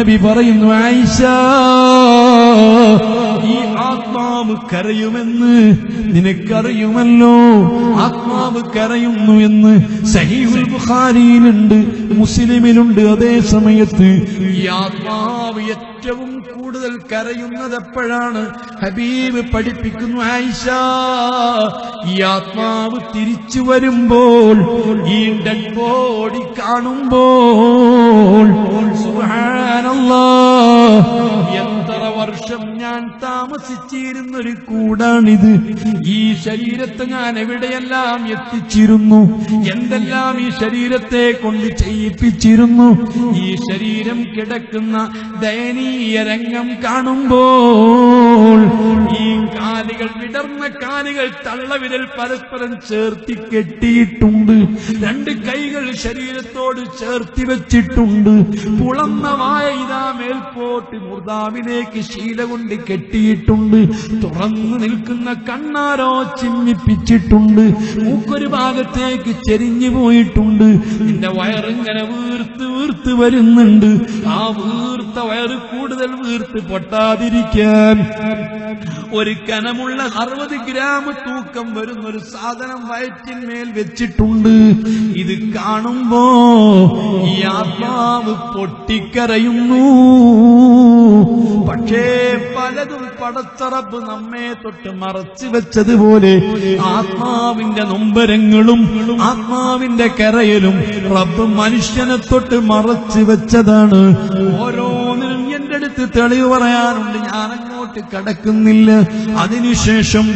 മുത്തുനബി പറയുന്നു ആയിഷ ഈ ആത്മാവ് കരയുമെന്ന് നിനക്കറിയുമല്ലോ. ആത്മാവ് കരയുന്നു എന്ന് സഹീഹുൽ ബുഖാരിയിലുണ്ട് മുസ്ലിമിലുണ്ട് അതേ സമയത്ത്. ഈ ആത്മാവ് ഏറ്റവും കൂടുതൽ കരയുന്നത് എപ്പോഴാണ്? ഹബീബ് പഠിപ്പിക്കുന്നു ആയിഷ. ഈ ആത്മാവ് തിരിച്ചു വരുമ്പോൾ ഈ ഡെഡ് ബോഡി കാണുമ്പോൾ സുബ്ഹാനല്ലാ എത്ര വർഷം ഞാൻ താമസിച്ചിരുന്നൊരു കൂടാണിത്. ഈ ശരീരത്തെ ഞാൻ എവിടെയെല്ലാം എത്തിച്ചിരുന്നു? എന്തെല്ലാം ഈ ശരീരത്തെ കൊണ്ട് ചെയ്യിപ്പിച്ചിരുന്നു? ഈ ശരീരം കിടക്കുന്ന ദയനീയ രംഗം കാണുമ്പോൾ ഈ വിടർന്ന കാലുകൾ തള്ളവിരൽ പരസ്പരം ചേർത്തി കെട്ടിയിട്ടുണ്ട്. രണ്ട് കൈകൾ ശരീരത്തോട് ചേർത്തി വെച്ചിട്ടുണ്ട്. പുളന്ന വായ ഇതാ മേൽപോട്ട് മുർദാവിലേക്ക് ശീല കൊണ്ട് കെട്ടിയിട്ടുണ്ട്. തുറന്നു നിൽക്കുന്ന കണ്ണാരോ ചിന്നിപ്പിച്ചിട്ടുണ്ട്. മൂക്കൊരു ഭാഗത്തേക്ക് ചെരിഞ്ഞു പോയിട്ടുണ്ട്. നിന്റെ വയറിങ്ങനെ വീർത്ത് വീർത്ത് വരുന്നുണ്ട്. ആ വീർത്ത വയറ് കൂടുതൽ വീർത്ത് പൊട്ടാതിരിക്കാൻ ഒരു കനമുള്ള അറുപത് ഗ്രാം തൂക്കം വരുന്ന ഒരു സാധനം വയറ്റിന്മേൽ വെച്ചിട്ടുണ്ട്. ഇത് കാണുമ്പോ ഈ ആത്മാവ് പൊട്ടിക്കരയുന്നു. പക്ഷേ പലതും പടച്ചറപ്പ് നമ്മെ തൊട്ട് മറച്ചു വെച്ചതുപോലെ ആത്മാവിന്റെ നൊമ്പരങ്ങളും ആത്മാവിന്റെ കരയലും റബ്ബ് മനുഷ്യനെ തൊട്ട് മറച്ചു വെച്ചതാണ്. ഓരോന്നിനും എന്റെ അടുത്ത് തെളിവ് പറയാനുണ്ട് ഞാൻ അങ്ങോട്ട് കടക്കുന്നില്ല. അതിനുശേഷം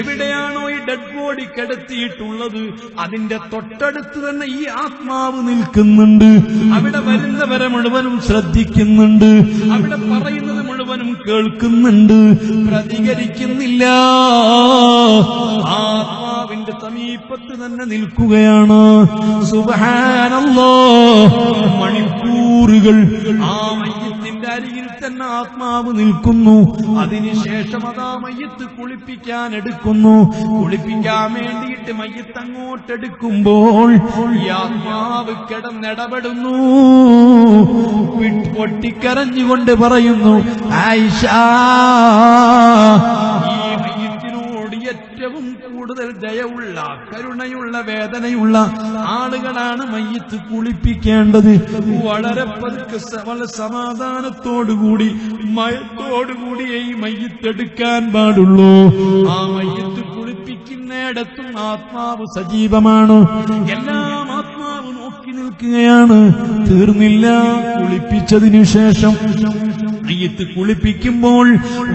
എവിടെയാണോ ഈ ഡെഡ് ബോഡി കിടത്തിയിട്ടുള്ളത് അതിന്റെ തൊട്ടടുത്ത് തന്നെ ഈ ആത്മാവ് നിൽക്കുന്നുണ്ട്. അവിടെ വരുന്നവരെ മുഴുവനും ശ്രദ്ധിക്കുന്നുണ്ട്. അവിടെ പറയുന്നത് മുഴുവനും കേൾക്കുന്നുണ്ട്. പ്രതികരിക്കുന്നില്ല. ആത്മാവിന്റെ സമീപത്ത് തന്നെ നിൽക്കുകയാണ്. സുബഹാനല്ലോ. മണിക്കൂറുകൾ ആ മയ്യത്തിന്റെ അരികിൽ തന്നെ ആത്മാവ് നിൽക്കുന്നു. അതിനുശേഷം അതാ മയ്യത്ത് കുളിപ്പിക്കാൻ എടുക്കുന്നു കുളിപ്പിക്കാൻ വേണ്ടിയിട്ട് മയ്യത്ത് അങ്ങോട്ടെടുക്കുമ്പോൾ ഈ ആത്മാവ് കിടന്നിടപെടുന്നു. പൊട്ടിക്കരഞ്ഞുകൊണ്ട് പറയുന്നു ആയിഷ ഏറ്റവും കൂടുതൽ ദയവുള്ള കരുണയുള്ള വേദനയുള്ള ആളുകളാണ് മയ്യത്ത് കുളിപ്പിക്കേണ്ടത്. വളരെ പതുക്കെ വളരെ സമാധാനത്തോടുകൂടി മയത്തോടുകൂടി ഈ മയ്യത്തെടുക്കാൻ പാടുള്ളൂ. ആ മയ്യത്ത് കുളിപ്പിക്കുന്നിടത്തും ആത്മാവ് സജീവമാണ്. എല്ലാം ആത്മാവ് നോക്കി നിൽക്കുകയാണ്. തീർന്നില്ല കുളിപ്പിച്ചതിനു ശേഷം. മയ്യത്ത് കുളിപ്പിക്കുമ്പോൾ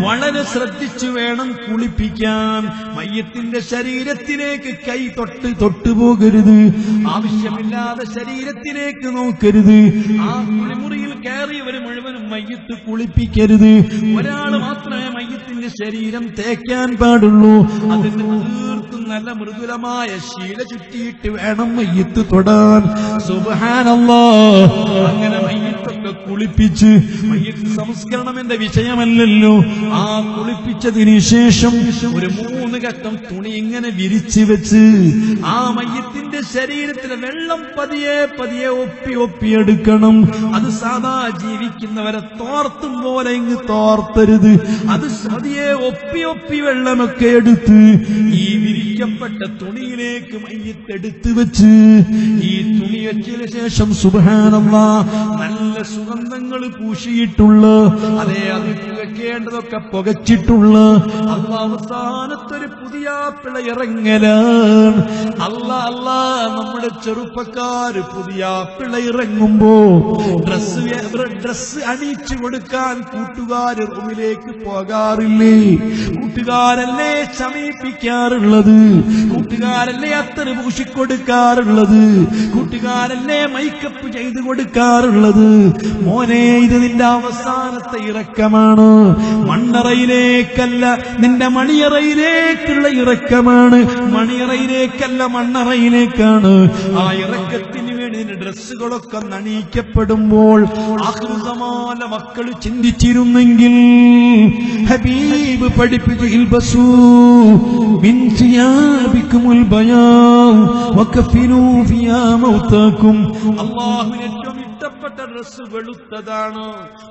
വളരെ ശ്രദ്ധിച്ചു വേണം കുളിപ്പിക്കാൻ. മയ്യത്തിന്റെ ശരീരത്തിലേക്ക് കൈ തൊട്ട് തൊട്ടുപോകരുത് ആവശ്യമില്ലാതെ ശരീരത്തിലേക്ക് നോക്കരുത്. ആ കുളിമുറിയിൽ കയറിയവർ മുഴുവനും മയ്യത്ത് കുളിപ്പിക്കരുത്. ഒരാൾ മാത്രമേ മയ്യത്തിന്റെ ശരീരം തേക്കാൻ പാടുള്ളൂ. അതിന് തീർത്തും നല്ല മൃദുലമായ ശീല ചുറ്റിയിട്ട് വേണം മയ്യത്ത് തൊടാൻ. സുബഹാനല്ലോ. അങ്ങനെ മയ്യത്തൊക്കെ കുളിപ്പിച്ച് മയ്യത്ത് സംസ്കരണം എന്റെ വിഷയമല്ലല്ലോ. ആ കുളിപ്പിച്ചതിന് ശേഷം ഒരു മൂന്ന് ഘട്ടം തുണി ഇങ്ങനെ വിരിച്ചു വെച്ച് ആ മയ്യത്തിന്റെ ശരീരത്തിലെ വെള്ളം പതിയെ പതിയെ ഒപ്പി ഒപ്പിയെടുക്കണം അത് സാധാ ജീവിക്കുന്നവരെ തോർത്തും പോലെ ഇങ്ങ് തോർത്തരുത്. അത് പതിയെ ഒപ്പി ഒപ്പി വെള്ളമൊക്കെ എടുത്ത് ഈ വിരിക്കപ്പെട്ട തുണിയിലേക്ക് മയ്യത്തെടുത്ത് വെച്ച് ഈ തുണി വെച്ചതിന് ശേഷം സുബാനമ്മ നല്ല സുഗന്ധങ്ങൾ പൂശിയിട്ടുള്ള അതെ അത് പുകയ്ക്കേണ്ടതൊക്കെ പുകച്ചിട്ടുള്ള അത് അവസാനത്തൊരു പുതിയ പിള ഇറങ്ങലാണ്. അല്ല അല്ല നമ്മുടെ ചെറുപ്പക്കാര് പുതിയാപ്പിള പിള ഇറങ്ങുമ്പോ ഡ്രസ് ഡ്രസ് അണിയിച്ചു കൊടുക്കാൻ കൂട്ടുകാര് റൂമിലേക്ക് പോകാറില്ലേ? കൂട്ടുകാരല്ലേ സമീപിക്കാറുള്ളത്? കൂട്ടുകാരല്ലേ അത്ര പൂശിക്കൊടുക്കാറുള്ളത്? കൂട്ടുകാരല്ലേ മൈക്കപ്പ് ചെയ്തു കൊടുക്കാറുള്ളത്? മോനെ ഇത് നിന്റെ അവസാനത്തെ ഇറക്കമാണ്. മണ്ണറയിലേക്കല്ല നിന്റെ മണിയറയിലേക്കുള്ള ഇറക്കമാണ്. മണിയറയിലേക്കല്ല മണ്ണറയിലേക്കാണ്. ആ ഇറക്കത്തിന് വേണ്ടി ഡ്രസ്സുകളൊക്കെ നണിയിക്കപ്പെടുമ്പോൾ ആഹൃതമാല മക്കൾ ചിന്തിച്ചിരുന്നെങ്കിൽ ഹബീബ് പഠിപ്പിച്ചു ഇൽബസൂ മിൻ ഇഷ്ടപ്പെട്ട ഡ്രസ്സ് വെളുത്തതാണ്.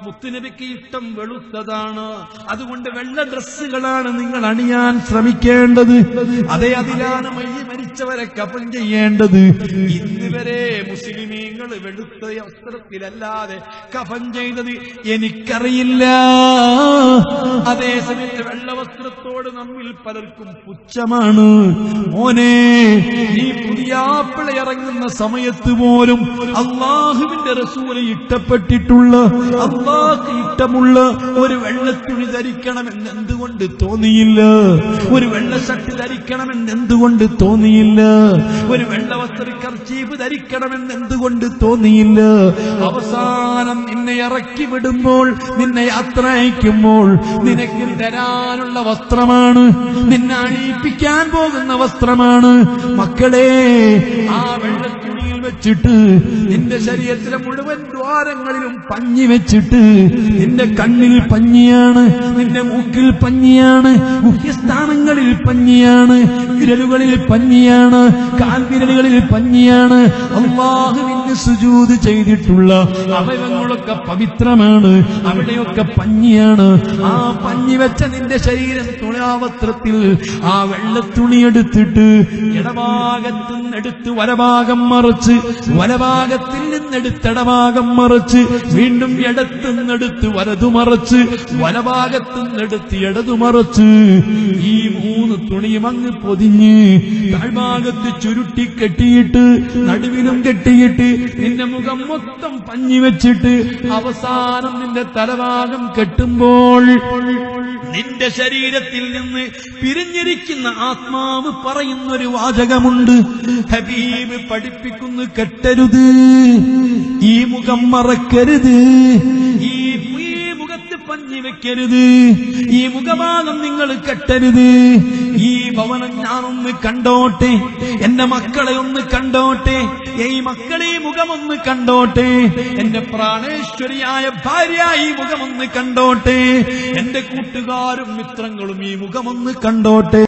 മുത്തുനബിക്ക് ഇഷ്ടം വെളുത്തതാണ്. അതുകൊണ്ട് വെള്ള ഡ്രസ്സുകളാണ് നിങ്ങൾ അണിയാൻ ശ്രമിക്കേണ്ടത്. അതേ അതിലാണ് മയ്യ മരിച്ചവരെ കഫൻ ചെയ്യേണ്ടത്? ഇന്ന് വരെ മുസ്ലിമീങ്ങൾ വെളുത്ത വസ്ത്രത്തിലല്ലാതെ കഫൻ ചെയ്തത് എനിക്കറിയില്ല. അതേസമയത്ത് വെള്ള വസ്ത്രത്തോട് നമ്മിൽ പലർക്കും പുച്ഛമാണ്. മോനെ നീ പുതിയാപ്പിള ഇറങ്ങുന്ന സമയത്ത് പോലും അള്ളാഹുവിന്റെ റസൂൽ ഇഷ്ടപ്പെട്ടിട്ടുള്ള അള്ളാഹ് ഇഷ്ടമുള്ള ഒരു വെള്ളത്തുണി ധരിക്കണമെന്ന് എന്തുകൊണ്ട് തോന്നിയില്ല? ഒരു വെള്ള ഷർട്ട് ധരിക്കണമെന്ന് എന്തുകൊണ്ട് തോന്നിയില്ല? ഒരു വെള്ള വസ്ത്ര കർച്ചീഫ് ധരിക്കണമെന്ന് എന്തുകൊണ്ട് തോന്നിയില്ല? അവസാനം നിന്നെ ഇറക്കി വിടുമ്പോൾ നിന്നെ യാത്ര അയക്കുമ്പോൾ നിനക്ക് തരാനുള്ള വസ്ത്രമാണ്. നിന്നെ അണിയിപ്പിക്കാൻ പോകുന്ന വസ്ത്രമാണ്. മക്കളെ ആ വെള്ളത്തുണിയിൽ വെച്ചിട്ട് നിന്റെ ശരീരത്തിലെ മുഴുവൻ ദ്വാരങ്ങളിലും പഞ്ഞി വെച്ചിട്ട് നിന്റെ കണ്ണിൽ പഞ്ഞിയാണ് നിന്റെ മൂക്കിൽ പഞ്ഞിയാണ് മുഖ്യസ്ഥാനങ്ങളിൽ പഞ്ഞിയാണ് വിരലുകളിൽ പഞ്ഞിയാണ് കാൽവിരലുകളിൽ പഞ്ഞിയാണ്. അള്ളാഹുവിന് സുജൂത് ചെയ്തിട്ടുള്ള അവയവങ്ങളൊക്കെ പവിത്രമാണ് അവിടെയൊക്കെ പഞ്ഞിയാണ്. ആ പഞ്ഞി വെച്ച നിന്റെ ശരീരം തുണാവസ്ത്രത്തിൽ ആ വെള്ളത്തുണി എടുത്തിട്ട് ഇടഭാഗത്തുനിന്ന് എടുത്ത് വരഭാഗം മറച്ച് വലഭാഗത്തിൽ നിന്നെടുത്തടഭാഗം മറച്ച് വീണ്ടും ഇടത്തു നിന്നെടുത്ത് വലതു മറച്ച് വലഭാഗത്തു നിന്നെടുത്ത് ഇടതു മറച്ച് ഈ മൂന്ന് തുണിയും അങ്ങ് പൊതിഞ്ഞ് താഴ്ഭാഗത്ത് ചുരുട്ടി കെട്ടിയിട്ട് നടുവിലും കെട്ടിയിട്ട് നിന്റെ മുഖം മൊത്തം പഞ്ഞി വെച്ചിട്ട് അവസാനം നിന്റെ തലഭാഗം കെട്ടുമ്പോൾ നിന്റെ ശരീരത്തിൽ നിന്ന് പിരിഞ്ഞിരിക്കുന്ന ആത്മാവ് പറയുന്നൊരു വാചകമുണ്ട്. ഹബീബ് പഠിപ്പിക്കുന്നു കെട്ടരുത്. ഈ മുഖം മറക്കരുത്. ഈ പഞ്ഞി വെക്കരുത്. ഈ മുഖഭാഗം നിങ്ങൾ കെട്ടരുത്. ഈ ഭവനം ഞാനൊന്ന് കണ്ടോട്ടെ. എന്റെ മക്കളെ ഒന്ന് കണ്ടോട്ടെ. ഈ മക്കളെ മുഖമൊന്ന് കണ്ടോട്ടെ. എന്റെ പ്രാണേശ്വരിയായ ഭാര്യ ഈ മുഖമൊന്ന് കണ്ടോട്ടെ. എന്റെ കൂട്ടുകാരും മിത്രങ്ങളും ഈ മുഖമൊന്ന് കണ്ടോട്ടെ.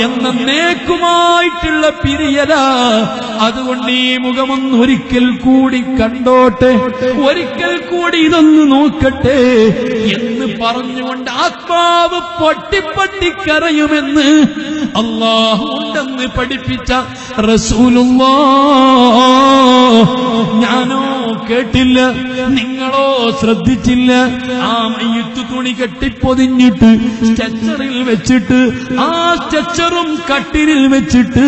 എന്നേക്കുമായിട്ടുള്ള പിരിയല. അതുകൊണ്ട് ഈ മുഖമൊന്ന് ഒരിക്കൽ കൂടി കണ്ടോട്ടെ. ഒരിക്കൽ കൂടി ഇതൊന്ന് നോക്കട്ടെ എന്ന് പറഞ്ഞുകൊണ്ട് ആത്മാവ് പൊട്ടിപ്പൊട്ടി കരയുമെന്ന് അള്ളാഹു പഠിപ്പിച്ച റസൂലുള്ളാ ഞാനോ കേട്ടില്ല. നിങ്ങളോ ശ്രദ്ധിച്ചില്ല. ആ മയ്യത്ത് തുണി കെട്ടിപ്പൊതിഞ്ഞിട്ട് സ്ട്രെച്ചറിൽ വെച്ചിട്ട് ആ സ്ട്രെച്ചറും കട്ടിലിൽ വെച്ചിട്ട്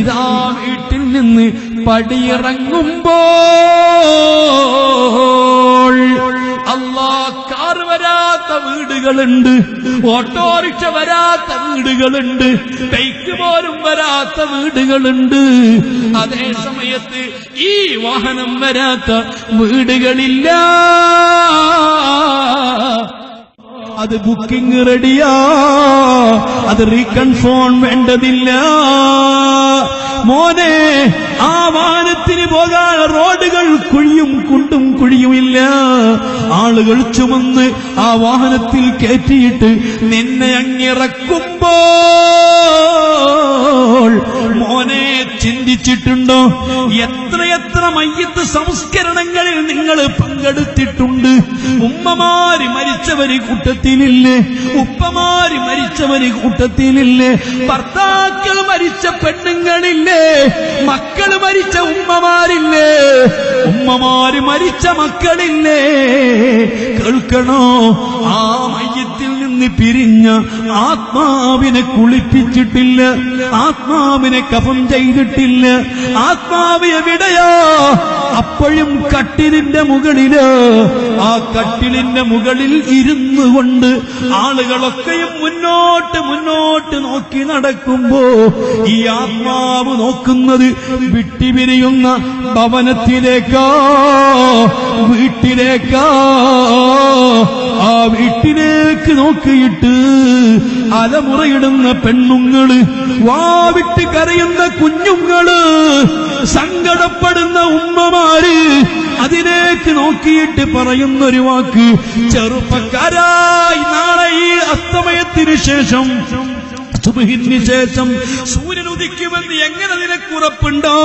ഇതാ വീട്ടിൽ നിന്ന് പടിയിറങ്ങുമ്പോൾ കാർ വരാത്ത വീടുകളുണ്ട്. ഓട്ടോറിക്ഷ വരാത്ത വീടുകളുണ്ട്. ബൈക്ക് പോലും വരാത്ത വീടുകളുണ്ട്. അതേ സമയത്ത് ഈ വാഹനം വരാത്ത വീടുകളില്ല. അത് ബുക്കിംഗ് റെഡിയാ. അത് റീകൺഫോൺ വേണ്ടതില്ല. മോനെ ആ വാഹനത്തിന് പോകാൻ റോഡുകൾ കുഴിയും കുണ്ടും കുഴിയുമില്ല. ആളുകൾ ചുമന്ന് ആ വാഹനത്തിൽ കയറ്റിയിട്ട് നിന്നെ അങ്ങിറക്കുമ്പോൾ ചിന്തിച്ചിട്ടുണ്ടോ? എത്രയെത്ര മയ്യത്ത് സംസ്കരണങ്ങളിൽ നിങ്ങൾ പങ്കെടുത്തിട്ടുണ്ട്. ഉമ്മമാര് മരിച്ചവര് കൂട്ടത്തിലില്ലേ? ഉപ്പമാര് മരിച്ചവര് കൂട്ടത്തിലില്ലേ? ഭർത്താക്കൾ മരിച്ച പെണ്ണുങ്ങളില്ലേ? മക്കൾ മരിച്ച ഉമ്മമാരില്ലേ? ഉമ്മമാര് മരിച്ച മക്കളില്ലേ? കേൾക്കണോ? ആ മയ്യത്തിൽ നിന്ന് പിരിഞ്ഞ് ആത്മാവിനെ കുളിപ്പിച്ചിട്ടില്ല ആത്മാവിനെ കഫം ചെയ്തിട്ടില്ല. ആത്മാവ് എവിടെയോ? അപ്പോഴും കട്ടിലിന്റെ മുകളിൽ ആ കട്ടിലിന്റെ മുകളിൽ ഇരുന്നു കൊണ്ട് ആളുകളൊക്കെയും മുന്നോട്ട് മുന്നോട്ട് നോക്കി നടക്കുമ്പോ ഈ ആത്മാവ് നോക്കുന്നത് വിട്ടിപിരിയുന്ന ഭവനത്തിലേക്കാ വീട്ടിലേക്കാ. ആ വീട്ടിലേക്ക് നോക്കിയിട്ട് അലമുറയിടുന്ന പെണ്ണുങ്ങൾ വാവിട്ട് കരയുന്ന കുഞ്ഞുങ്ങൾ സങ്കടപ്പെടുന്ന ഉമ്മമാര് അതിലേക്ക് നോക്കിയിട്ട് പറയുന്നൊരു വാക്ക് ചെറുപ്പക്കാരായി നാളെ ഈ അസ്തമയത്തിന് ശേഷം ശേഷം സൂര്യൻ ഉദിക്കുമെന്ന് എങ്ങനെ നിനക്കുറപ്പുണ്ടോ?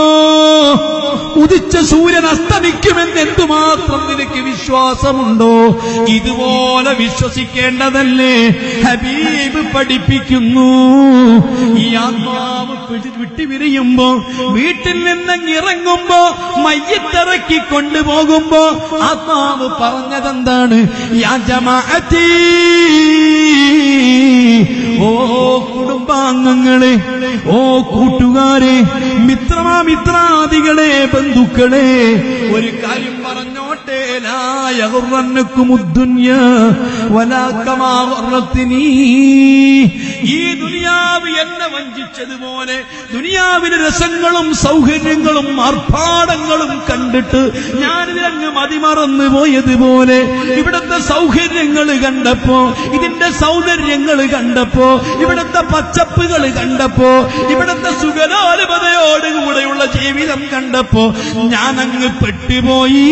ഉദിച്ച സൂര്യൻ അസ്തമിക്കുമെന്ന് എന്തുമാത്രം നിനക്ക് വിശ്വാസമുണ്ടോ? ഇതുപോലെ വിശ്വസിക്കേണ്ടതല്ലേ? ഹബീബ് പഠിപ്പിക്കുന്നു. ഈ ആത്മാവ് വിട്ടുപിരിയുമ്പോ വീട്ടിൽ നിന്ന് ഇറങ്ങുമ്പോ മയ്യത്തിറക്കി കൊണ്ടുപോകുമ്പോ ആത്മാവ് പറഞ്ഞതെന്താണ്? യാ ഓ കുടുംബാംഗങ്ങളെ ഓ കൂട്ടുകാരെ മിത്രമാ മിത്രാദികളെ ബന്ധുക്കളെ ഒരു കാര്യം ഈ ദുനിയാവ് എന്നെ വഞ്ചിച്ചതുപോലെ ദുനിയാവിന് രസങ്ങളും സൗകര്യങ്ങളും ആർഭാടങ്ങളും കണ്ടിട്ട് ഞാനിതങ്ങ് മതിമറന്നു പോയതുപോലെ ഇവിടുത്തെ സൗകര്യങ്ങൾ കണ്ടപ്പോ ഇതിന്റെ സൗന്ദര്യങ്ങൾ കണ്ടപ്പോ ഇവിടുത്തെ പച്ചപ്പുകൾ കണ്ടപ്പോ ഇവിടുത്തെ സുഖലോലപതയോടുകൂടെയുള്ള ജീവിതം കണ്ടപ്പോ ഞാനങ്ങ് പെട്ടുപോയി.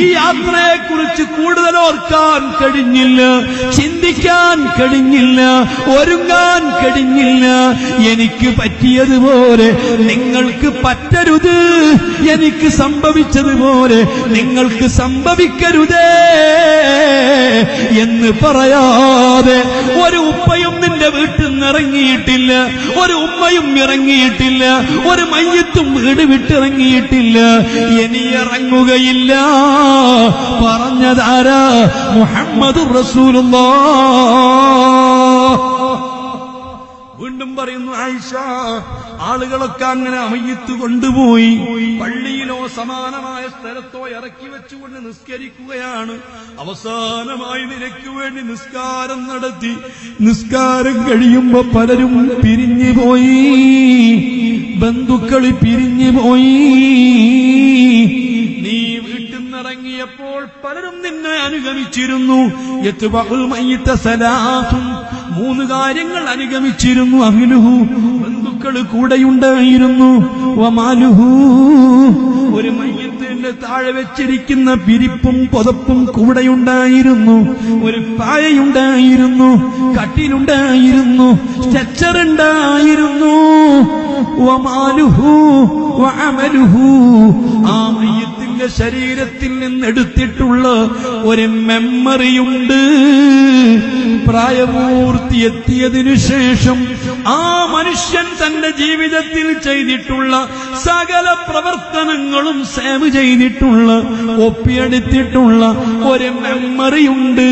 ഈ യാത്രയെക്കുറിച്ച് കൂടുതൽ ഓർക്കാൻ കഴിഞ്ഞില്ല ചിന്തിക്കാൻ കഴിഞ്ഞില്ല ഒരുങ്ങാൻ കഴിഞ്ഞില്ല. എനിക്ക് പറ്റിയതുപോലെ നിങ്ങൾക്ക് പറ്റരുത്. എനിക്ക് സംഭവിച്ചതുപോലെ നിങ്ങൾക്ക് സംഭവിക്കരുതേ എന്ന് പറയാതെ ഒരു ഉപ്പയും നിന്റെ വീട്ടിൽ നിന്ന് ഇറങ്ങിയിട്ടില്ല ഒരു ഉമ്മയും ഇറങ്ങിയിട്ടില്ല ഒരു മയ്യത്തും വീട് വിട്ടിറങ്ങിയിട്ടില്ല. ഇനി ഇറങ്ങുകയില്ല. പറഞ്ഞതാരാ മുഹമ്മദ് റസൂലുള്ള വീണ്ടും പറയുന്നു ആയിഷ ആളുകളൊക്കെ അങ്ങനെ അമയ്യത്ത് കൊണ്ടുപോയി. പള്ളിയിലോ സമാനമായ സ്ഥലത്തോ ഇറക്കി വെച്ചുകൊണ്ട് നിസ്കരിക്കുകയാണ്. അവസാനമായി നിനക്ക് വേണ്ടി നിസ്കാരം നടത്തി. നിസ്കാരം കഴിയുമ്പോ പലരും പിരിഞ്ഞു പോയി. ബന്ധുക്കൾ പിരിഞ്ഞു പോയി. നിന്നിറങ്ങിയപ്പോൾ പലരും നിന്നെ അനുഗമിച്ചിരുന്നു. മയ്യിത്ത മൂന്ന് കാര്യങ്ങൾ അനുഗമിച്ചിരുന്നു അഹിലുഹു ബന്ധുക്കൾ കൂടെയുണ്ടായിരുന്നു. വമാലുഹു. ഒരു മയ്യത്തിന്റെ താഴെ വെച്ചിരിക്കുന്ന പിരിപ്പും പുതപ്പും കൂടെയുണ്ടായിരുന്നു. ഒരു പായയുണ്ടായിരുന്നു. കട്ടിലുണ്ടായിരുന്നു. സ്ട്രെച്ചർ ഉണ്ടായിരുന്നു വമാലുഹു വഅമലുഹു. ആ മയ്യത്തിന്റെ ശരീരത്തിൽ നിന്നെടുത്തിട്ടുള്ള ഒരു മെമ്മറിയുണ്ട്. പ്രായപൂർത്തി എത്തിയതിനു ശേഷം ആ മനുഷ്യൻ തന്റെ ജീവിതത്തിൽ ചെയ്തിട്ടുള്ള സകല പ്രവർത്തനങ്ങളും സേവ് ചെയ്തിട്ടുള്ള ഒപ്പിയെടുത്തിട്ടുള്ള ഒരു മെമ്മറിയുണ്ട്.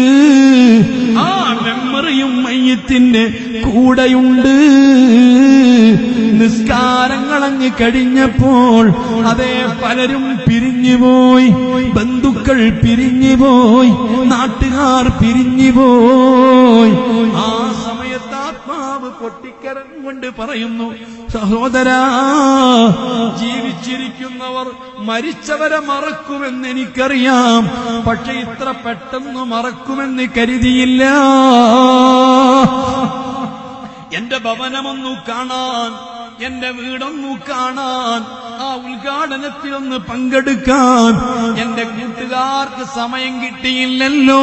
ആ മെമ്മറിയും മയ്യത്തിന്റെ കൂടെയുണ്ട്. നിസ്കാരങ്ങളങ്ങ് കഴിഞ്ഞപ്പോൾ അതേ പലരും പിരിഞ്ഞുപോയി ബന്ധുക്കൾ പിരിഞ്ഞുപോയി നാട്ടുകാർ പിരിഞ്ഞുപോയി. ആ സമയത്ത് ആത്മാവ് പൊട്ടിക്കരഞ്ഞുകൊണ്ട് പറയുന്നു സഹോദരാ ജീവിച്ചിരിക്കുന്നവർ മരിച്ചവരെ മറക്കുമെന്ന് എനിക്കറിയാം. പക്ഷെ ഇത്ര പെട്ടെന്ന് മറക്കുമെന്ന് കരുതിയില്ല. എന്റെ ഭവനമൊന്നു കാണാൻ എന്റെ വീടൊന്നു കാണാൻ ആ ഉദ്ഘാടനത്തിലൊന്ന് പങ്കെടുക്കാൻ എന്റെ കൂട്ടുകാർക്ക് സമയം കിട്ടിയില്ലല്ലോ.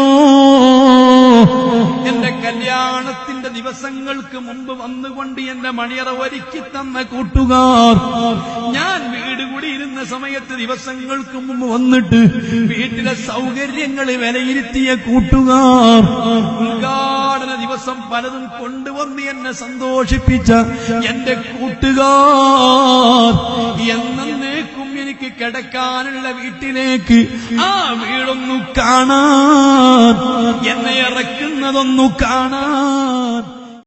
എന്റെ കല്യാണത്തിന്റെ ദിവസങ്ങൾക്ക് മുമ്പ് വന്നുകൊണ്ട് എന്റെ മണിയറ ഒരുക്കി തന്ന കൂട്ടുകാർ ഞാൻ വീട് കൂടി ഇരുന്ന സമയത്ത് ദിവസങ്ങൾക്ക് മുമ്പ് വന്നിട്ട് വീട്ടിലെ സൗകര്യങ്ങൾ വിലയിരുത്തിയ കൂട്ടുകാർ ഉദ്ഘാടന ദിവസം പലതും കൊണ്ടുവന്ന് എന്നെ സന്തോഷിപ്പിച്ച എന്റെ കൂട്ടുകാർ എന്നേക്കും എനിക്ക് കിടക്കാനുള്ള വീട്ടിലേക്ക് ആ വീടൊന്നു കാണാൻ എന്നെ ഇറക്കുന്നതൊന്നു കാണാൻ.